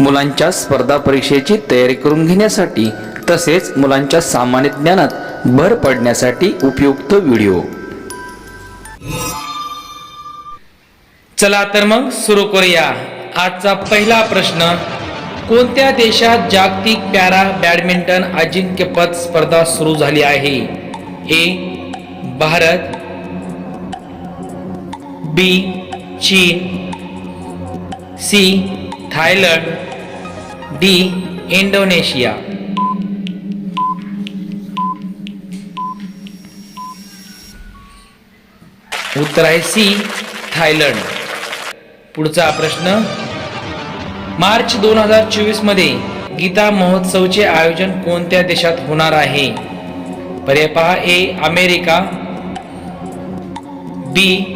मुलांच्या स्पर्धा परीक्षेची तयारी करून घेण्यासाठी तसेच मुलांच्या सामान्य ज्ञानात भर पडण्यासाठी उपयुक्त व्हिडिओ. चला तर मग सुरू करूया. आजचा पहिला प्रश्न कोणत्या देशात जागतिक पॅरा बॅडमिंटन अजिंक्यपद स्पर्धा सुरू झाली आहे? ए भारत बी चीन सी थायलंड डी इंडोनेशिया उत्तर आहे सी थायलंड पुढचा प्रश्न. मार्च दोन हजार चोवीसमध्ये गीता महोत्सवचे आयोजन कोणत्या देशात होणार आहे? पर्याय पहा A America. B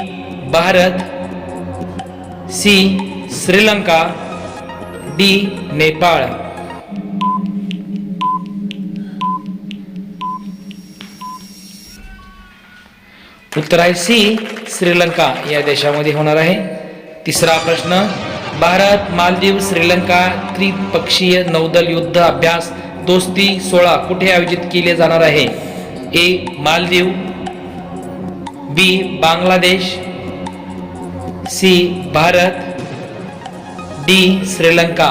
Bharat. C Sri Lanka. D Nepal. उत्तर आहे सी श्रीलंका. या देशामध्ये होणार आहे. तिसरा प्रश्न भारत मालदीव श्रीलंका त्रिपक्षीय नौदल युद्ध अभ्यास दोस्ती सोळा कुठे आयोजित केले जाणार आहे? A Maldives. B Bangladesh. C Bharat. D Sri Lanka.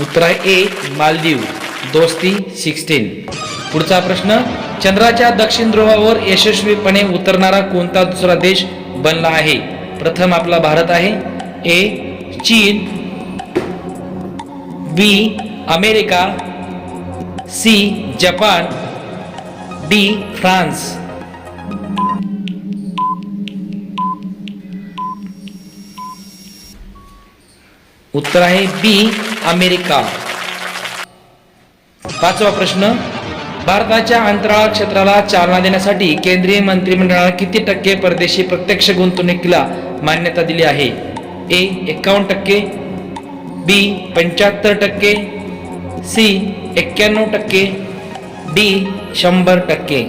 उत्तर आहे ए मालदीव. दोस्ती सिक्स्टीन पुढचा प्रश्न चंद्राच्या दक्षिण ध्रुवावर यशस्वीपणे उतरणारा कोणता दुसरा देश बनला आहे? प्रथम आपला भारत आहे. ए चीन. B America. C Japan. D France. उत्तर आहे बी अमेरिका. पाचवा प्रश्न भारताच्या अंतराळ क्षेत्राला चालना देण्यासाठी केंद्रीय मंत्रिमंडळाने किती टक्के परदेशी प्रत्यक्ष गुंतवणुकीला मान्यता दिली आहे? ए एकावन्न टक्के बी पंच्याहत्तर टक्के सी एक्क्याण्णव टक्के डी शंभर टक्के.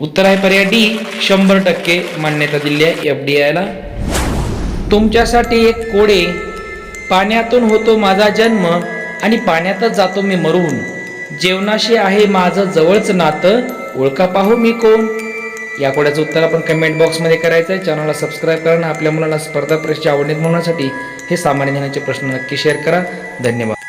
उत्तर आहे पर्याय डी. शंभर टक्के मान्यता दिली आहे एफ डी आयला तुमच्यासाठी एक कोडे. पाण्यातून होतो माझा जन्म आणि पाण्यातच जातो मी मरून. जेवणाशी आहे माझं जवळच नातं. ओळखा पाहू मी कोण? या कोड्याचं उत्तर आपण कमेंट बॉक्समध्ये करायचं आहे चॅनलला सबस्क्राईब करा आणि आपल्या मुलांना स्पर्धा परीक्षा आवडण्यात म्हणण्यासाठी होण्यासाठी हे सामान्य ज्ञानाचे प्रश्न नक्की शेअर करा. धन्यवाद.